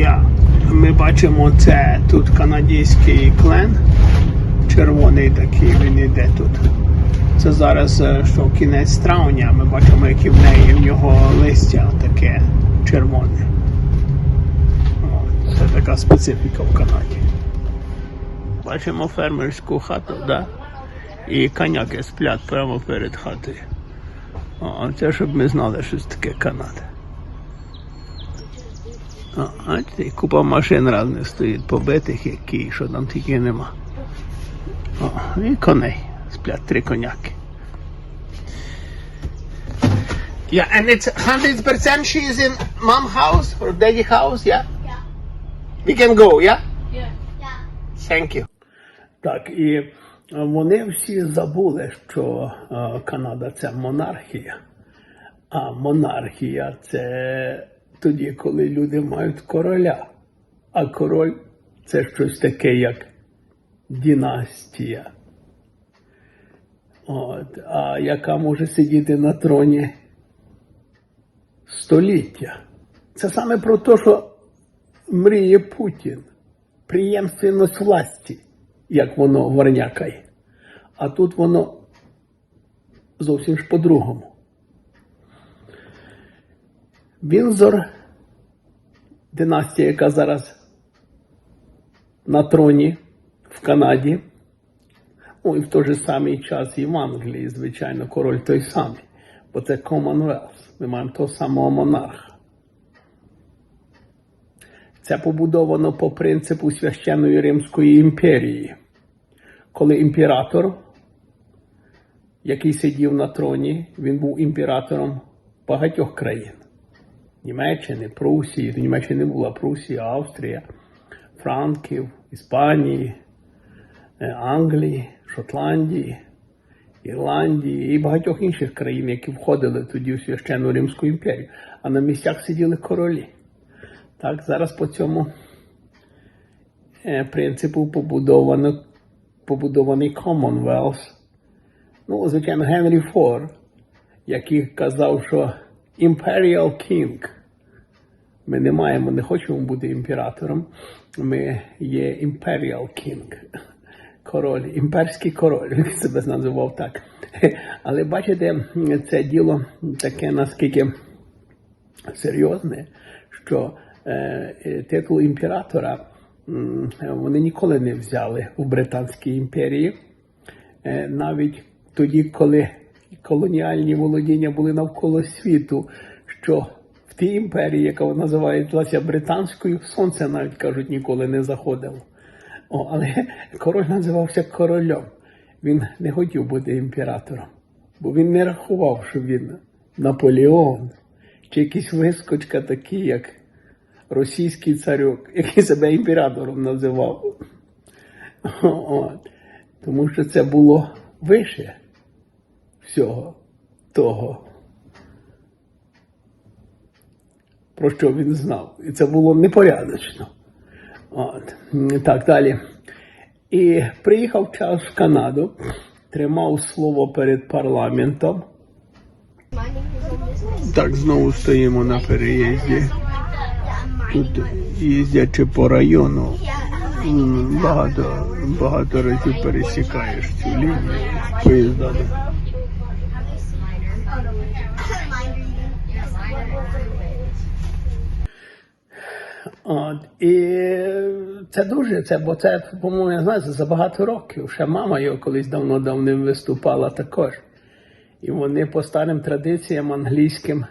Я. Ми бачимо це тут канадський клен. Червоний такий, він іде тут. Це зараз е, що кінець травня. Ми бачимо, які в неї в нього листя таке червоне. Це така специфіка в Канаді. Бачимо фермерську хату, да? І коняки сплять прямо перед хатою. О, це щоб ми знали, що це таке Канада. Бачите, і купа машин різних стоїть, побитих, які, що там тільки нема. О, і коней. Сплять три коняки. Yeah, and it's 100% she is in mom house or daddy house, yeah? Yeah. We can go, yeah? Yeah. yeah. Thank you. Так, і е, вони всі забули, що е, Канада це монархія. А монархія це тоді, коли люди мають короля. А король це щось таке, як династія. От, а яка може сидіти на троні століття. Це саме про те, що мріє Путін приємственність власті, як воно варнякає. А тут воно зовсім ж по-другому. Вінзор, династія, яка зараз на троні в Канаді, ну і в той же самий час і в Англії, звичайно, король той самий, бо це Commonwealth. Ми маємо того самого монарха. Це побудовано по принципу священної Римської імперії, коли імператор, який сидів на троні, він був імператором багатьох країн. Німеччини, Прусії, до Німеччини не була Прусія, Австрія, Франків, Іспанії, е, Англії, Шотландії, Ірландії і багатьох інших країн, які входили тоді в священну Римську імперію. А на місцях сиділи королі. Так, зараз по цьому е, принципу побудовано, побудований Commonwealth. Ну, звичайно, Генрі Фор, який казав, що Imperial King. Ми не маємо, не хочемо бути імператором. Ми є Imperial King. Король, імперський король, він себе називав так. Але бачите, це діло таке наскільки серйозне, що е, титул імператора вони ніколи не взяли у Британській імперії, Е, навіть тоді, коли колоніальні володіння були навколо світу, що в тій імперії, яка називається британською, сонце навіть кажуть ніколи не заходило. О, але король називався королем. Він не хотів бути імператором, бо він не рахував, що він Наполеон чи якийсь вискочка такий, як російський царюк, який себе імператором називав. От. Тому що це було вище всього того, про що він знав. І це було непорядочно. От. Так далі. І приїхав час в Канаду, тримав слово перед парламентом. Так, знову стоїмо на переїзді. Тут їздячи по району, багато, багато разів пересікаєш цю лінію поїздами. От, і це дуже, це, бо це, по-моєму, я знаю, за багато років. Ще мама його колись давно-давно виступала також. І вони по старим традиціям англійським,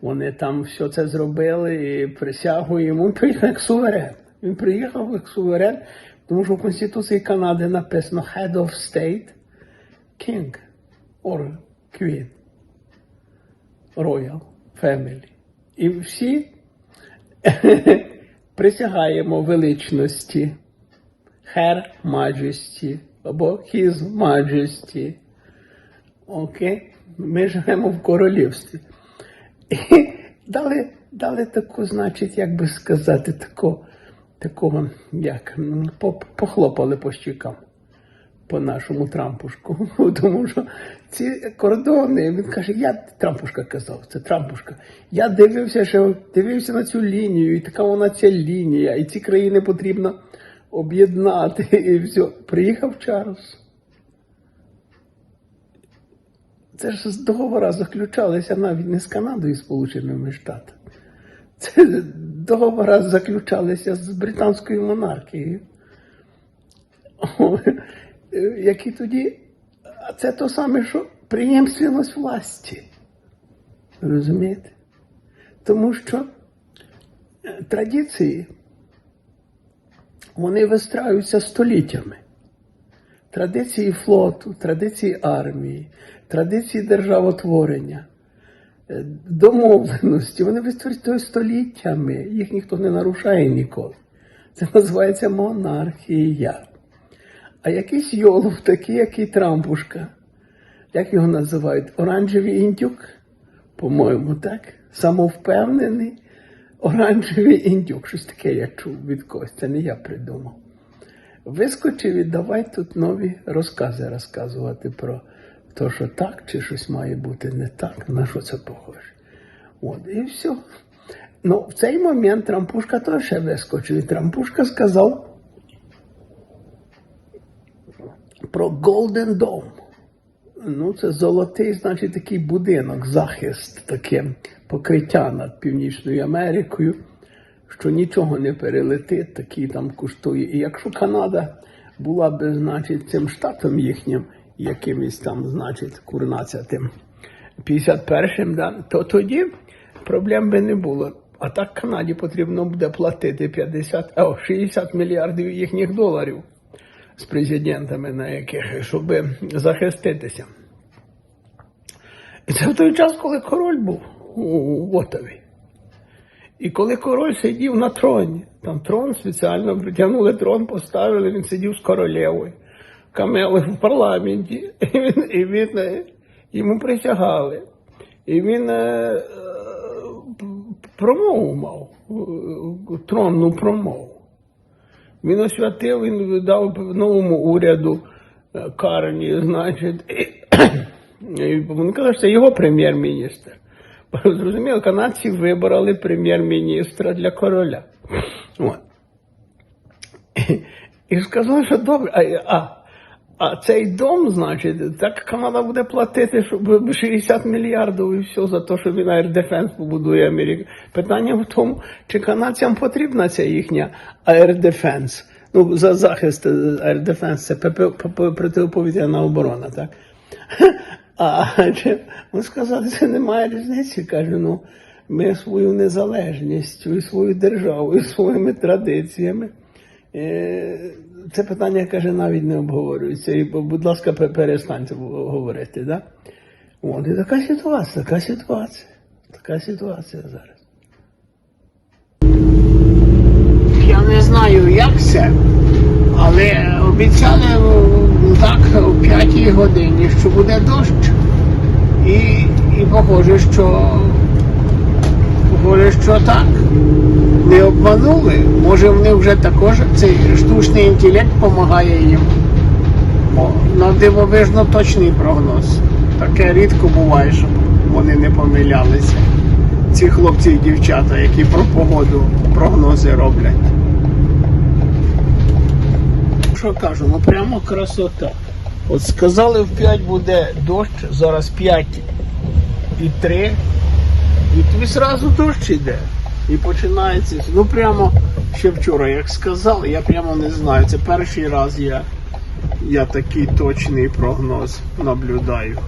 вони там все це зробили і присягу йому. Приїхав як суверен. Він приїхав як суверен, тому що в Конституції Канади написано Head of State King or Queen. Royal Family. І всі присягаємо величності, Her Majesty або His Majesty. Окей? Ми живемо в королівстві. І дали, дали таку, значить, як би сказати, таку, такого, як, похлопали по щікам. По нашому Трампушку. Тому що ці кордони, він каже, я Трампушка казав, це Трампушка. Я дивився, що дивився на цю лінію, і така вона ця лінія, і ці країни потрібно об'єднати. І все. Приїхав Чарльз. Це ж з договора заключалися навіть не з Канадою і Сполученими Штатами. Це договора заключалися з британською монархією. О, Які тоді. Це то саме, що приємственність власті. Розумієте? Тому що е, традиції вони вистраюються століттями. Традиції флоту, традиції армії, традиції державотворення, е, домовленості, вони вистворюють століттями, їх ніхто не нарушає ніколи. Це називається монархія. А якийсь йолов, такий, як і Трампушка, як його називають? Оранжевий індюк, по-моєму, так? Самовпевнений оранжевий індюк. Щось таке я чув від когось, це не я придумав. Вискочив і давай тут нові розкази розказувати про те, що так, чи щось має бути не так, на що це похоже. От, і все. Ну, в цей момент Трампушка теж вискочив. І Трампушка сказав про Golden Dome. Ну, це золотий, значить, такий будинок, захист, таке покриття над Північною Америкою, що нічого не перелетить, такий там коштує. І якщо Канада була б, значить, цим штатом їхнім, якимось там, значить, курнадцятим, 51-м, да, то тоді проблем би не було. А так Канаді потрібно буде платити 50, о, 60 мільярдів їхніх доларів з президентами, на яких, щоб захиститися. І це в той час, коли король був у Отові. І коли король сидів на троні, там трон спеціально притягнули трон, поставили, він сидів з королевою, камели в парламенті, і він, і він е, йому присягали. І він е, е, промову мав, е, тронну промову. Він освятив, він дав новому уряду е, Карні, значить, і він казав, що це його прем'єр-міністр. Зрозуміло, канадці вибрали прем'єр-міністра для короля. От. І сказав, що добре, а, а, а цей дом, значить, так Канада буде платити щоб 60 мільярдів і все за те, що він Air Defense побудує Америку. Питання в тому, чи канадцям потрібна ця їхня Air Defense. Ну, за захист Air Defense це протиповітряна оборона, так? А чи, ну, сказати, це немає різниці. Каже, ну, ми свою незалежністю і свою державу, своїми традиціями. Е, Це питання, каже, навіть не обговорюється. І, будь ласка, перестаньте говорити. Да? От, і така ситуація, така ситуація. Така ситуація зараз. Я не знаю, як це, але обіцяли так о 5 годині, що буде дощ. І, і похоже, що похоже, що так. Не обманули. Може вони вже також цей штучний інтелект допомагає їм. О, на дивовижно точний прогноз. Таке рідко буває, щоб вони не помилялися. Ці хлопці і дівчата, які про погоду прогнози роблять. Що кажу, ну прямо красота. От сказали в 5 буде дощ, зараз 5 і 3. І тобі зразу дощ іде. І починається. Ну прямо ще вчора, як сказали, я прямо не знаю. Це перший раз я, я такий точний прогноз наблюдаю.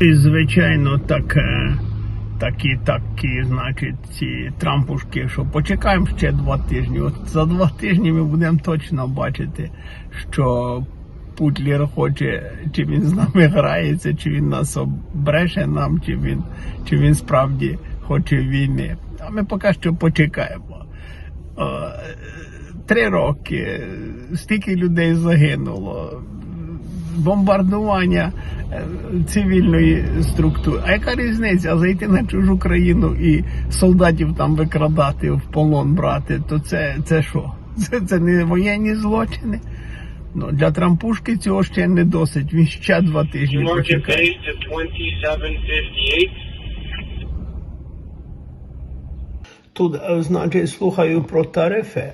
І, звичайно, таке, такі, такі, значить, ці трампушки, що почекаємо ще два тижні. От за два тижні ми будемо точно бачити, що Путлер хоче, чи він з нами грається, чи він нас обреше нам, чи він, чи він справді хоче війни. А ми поки що почекаємо. О, Три роки, стільки людей загинуло. бомбардування е, цивільної структури. А яка різниця? Зайти на чужу країну і солдатів там викрадати, в полон брати, то це, це що? Це, це не воєнні злочини. Ну, для Трампушки цього ще не досить. Він ще два тижні почекає. base to 2758. Тут, е, значить, слухаю про тарифи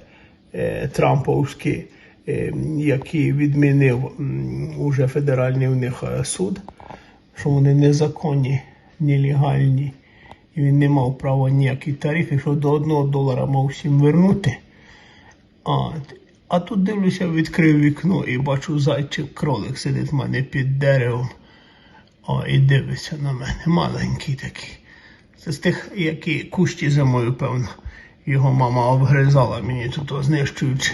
е, трамповські, е, які відмінив м, уже федеральний у них е, суд, що вони незаконні, нелегальні, і він не мав права ніяких тарифів, що до одного долара мав всім вернути. А, а тут дивлюся, відкрив вікно і бачу зайчик кролик сидить в мене під деревом. О, і дивиться на мене. Маленький такий. Це з тих, які кущі зимою, певно. Його мама обгризала мені тут, знищуючи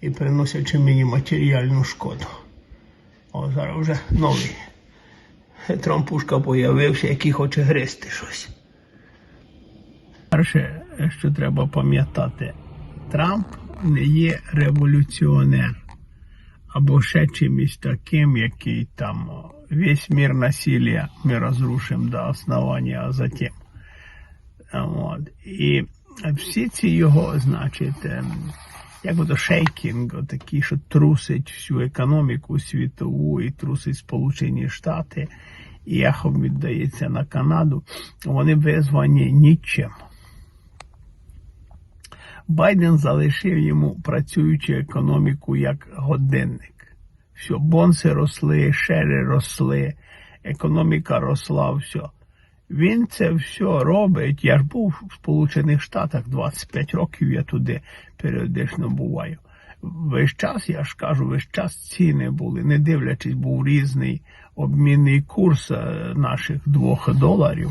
і приносячи мені матеріальну шкоду. О, зараз вже новий. Трампушка появився, який хоче гризти щось. Перше, що треба пам'ятати, Трамп не є революціонер або ще чимось таким, який там весь мир насилия ми розрушимо до основання, а затем. От. І всі ці його, значить, ем, як ото шейкінг, такий, що трусить всю економіку світову і трусить Сполучені Штати, і ехом віддається на Канаду, вони визвані нічим. Байден залишив йому працюючу економіку як годинник. Все, бонси росли, шери росли, економіка росла, все. Він це все робить. Я ж був в Сполучених Штатах 25 років, я туди періодично буваю. Весь час, я ж кажу, весь час ціни були, не дивлячись, був різний обмінний курс е, наших двох доларів.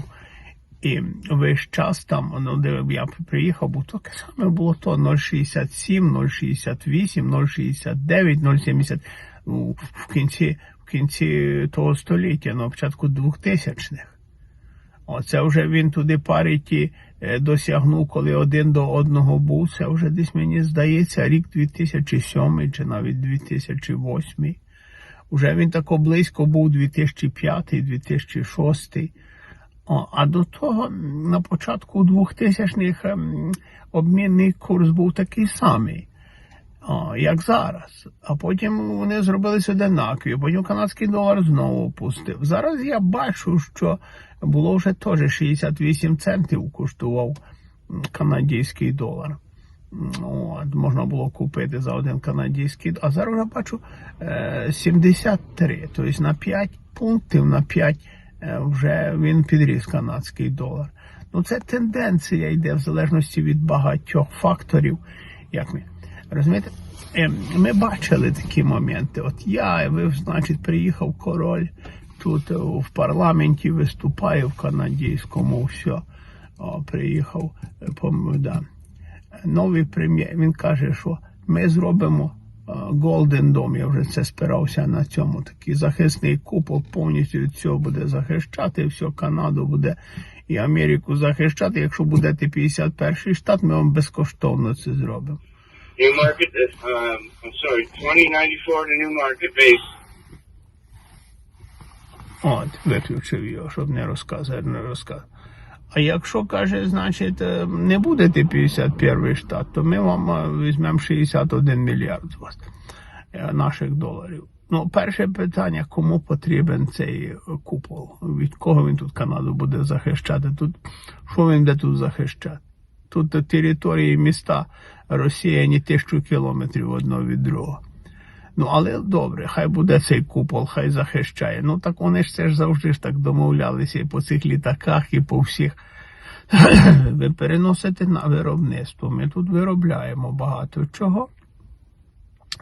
І весь час там, ну, де я приїхав, бо таке саме було то 0,67, 0,68, 0,69, 0,70 ну, в кінці, в кінці того століття, на початку 2000-х. Оце вже він туди паріті е, досягнув, коли один до одного був. Це вже десь мені здається рік 2007 чи навіть 2008. Уже він тако близько був 2005-2006. О, а до того на початку 2000-х ем, обмінний курс був такий самий, о, як зараз. А потім вони зробилися одинакові. Потім канадський долар знову опустив. Зараз я бачу, що було вже теж 68 центів коштував канадський долар. От, можна було купити за один канадський, а зараз вже бачу е, 73, тобто на 5 пунктів, на 5 е, вже він підріс канадський долар. Ну це тенденція йде в залежності від багатьох факторів. Як ми розумієте? Е, Ми бачили такі моменти. От я, ви, значить, приїхав король тут е, в парламенті, виступає в канадському, все. О, приїхав, е, пом- да. новий прем'єр. Він каже, що ми зробимо Голден Дом. Я вже це спирався на цьому. Такий захисний купол повністю від цього буде захищати. Все, Канаду буде і Америку захищати. Якщо будете 51 штат, ми вам безкоштовно це зробимо. New market, uh, um, I'm sorry, 2094 to new market base. От, виключив його, щоб не розказувати, не розказувати. А якщо каже, значить, е, не будете 51 штат, то ми вам е, візьмемо 61 мільярд з вас е, наших доларів. Ну, перше питання, кому потрібен цей купол? Від кого він тут Канаду буде захищати? Тут що він буде тут захищати? Тут території міста розсіяні тисячу кілометрів одного від другого. Ну, але добре, хай буде цей купол, хай захищає. Ну так вони ж це ж завжди ж так домовлялися і по цих літаках, і по всіх. Ви переносите на виробництво. Ми тут виробляємо багато чого.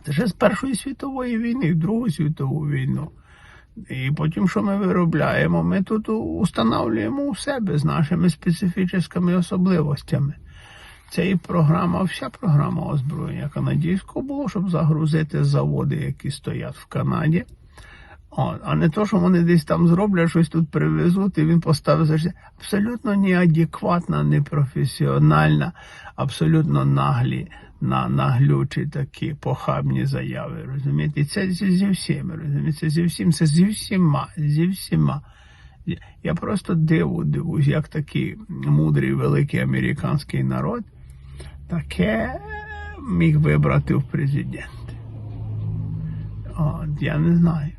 Це ще з Першої світової війни, в Другу світову війну. І потім, що ми виробляємо, ми тут установлюємо у себе з нашими специфічними особливостями. Це і програма, вся програма озброєння канадського було, щоб загрузити заводи, які стоять в Канаді. А не то, що вони десь там зроблять, щось тут привезуть, і він поставить завжди. Абсолютно неадекватна, непрофесіональна, абсолютно наглі на наглючі такі похабні заяви. Розумієте? І це зі, зі всіми, розумієте? Це зі всім, це зі всіма, зі всіма. Я просто диву дивусь, як такий мудрий великий американський народ таке міг вибрати в президенти. От, я не знаю.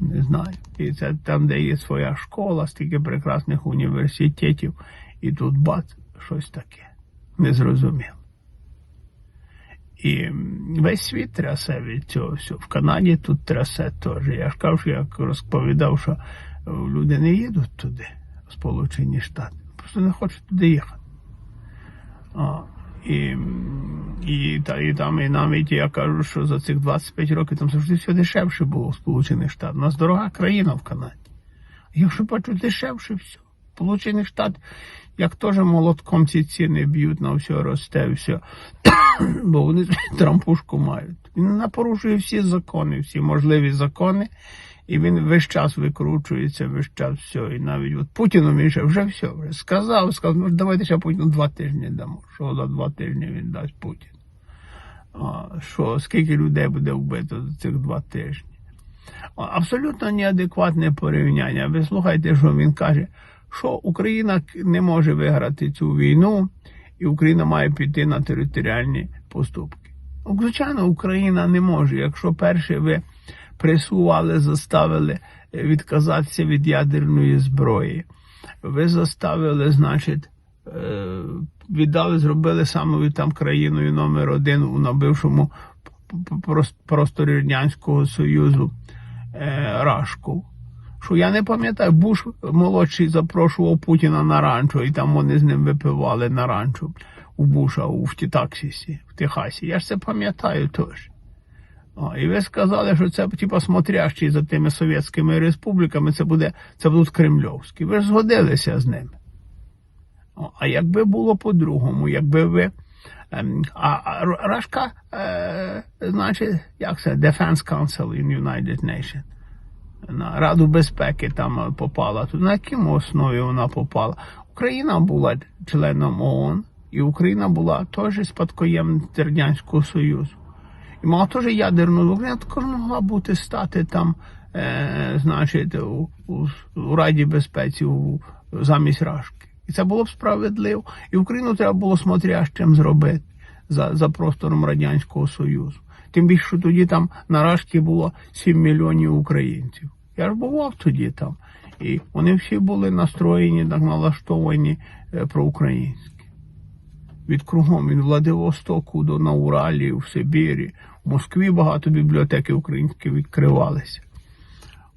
Не знаю. І це там, де є своя школа, стільки прекрасних університетів, і тут бац, щось таке. Незрозуміло. І весь світ трясе від цього всього. В Канаді тут трясе теж. Я ж кажу, я розповідав, що люди не їдуть туди, в Сполучені Штати. Просто не хочуть туди їхати. І, і, та, і там, і навіть я кажу, що за цих 25 років там завжди все дешевше було в Сполучених Штатах. У нас дорога країна в Канаді. Я вже бачу дешевше все. Сполучених Штат, як теж молотком ці ціни б'ють на все росте, все. Бо вони трампушку мають. Він напорушує всі закони, всі можливі закони, і він весь час викручується, весь час все. І навіть от Путіну ще вже все вже сказав, сказав, ну давайте ще Путіну два тижні дамо. Що за два тижні він дасть Путін? А, що, скільки людей буде вбито за цих два тижні? Абсолютно неадекватне порівняння. Ви слухайте, що він каже, що Україна не може виграти цю війну, і Україна має піти на територіальні поступки. Ну, Звичайно, Україна не може. Якщо перше ви пресували, заставили е, відказатися від ядерної зброї, ви заставили, значить, е, віддали, зробили самою там країною номер один у набившому просторі Радянського Союзу е, Рашку. Що я не пам'ятаю, Буш молодший запрошував Путіна на ранчо, і там вони з ним випивали на ранчо у Буша у в Тітаксісі, в Техасі. Я ж це пам'ятаю теж. О, і ви сказали, що це типа смотрящий за тими совєтськими республіками, це буде це будуть кремльовські. Ви ж згодилися з ними. О, а якби було по-другому, якби ви. ем, а, Рашка, е, значить, як це? Defense Council in United Nations. На Раду безпеки там попала. Тут на якій основі вона попала? Україна була членом ООН, і Україна була теж спадкоємниця Радянського Союзу. І мала теж ядерну Україна також могла бути стати там, е, значить, у, у, у Раді безпеці у, замість Рашки. І це було б справедливо. І Україну треба було смотрящим зробити за, за простором Радянського Союзу. Тим більше, що тоді там на Рашки було 7 мільйонів українців. Я ж бував тоді там. І вони всі були настроєні, так налаштовані е, проукраїнські від кругом, від Владивостоку до на Уралі, в Сибірі, в Москві багато бібліотеки українські відкривалися.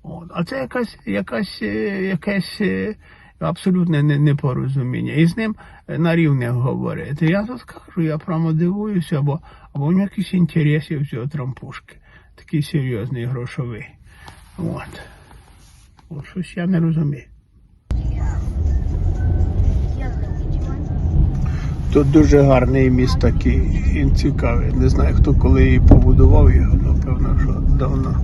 От. А це якась, якась, е, якесь е, абсолютне непорозуміння. І з ним е, на рівних говорити. Я тут кажу, я прямо дивуюся, бо, або в нього якісь інтереси цього трампушки. Такий серйозний грошовий. От. От щось я не розумію. Тут дуже гарне місто Київ. Цікаве. Не знаю, хто коли її побудував його, ну, напевно, що давно.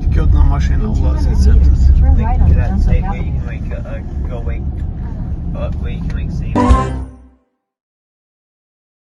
Тільки одна машина влазиться тут.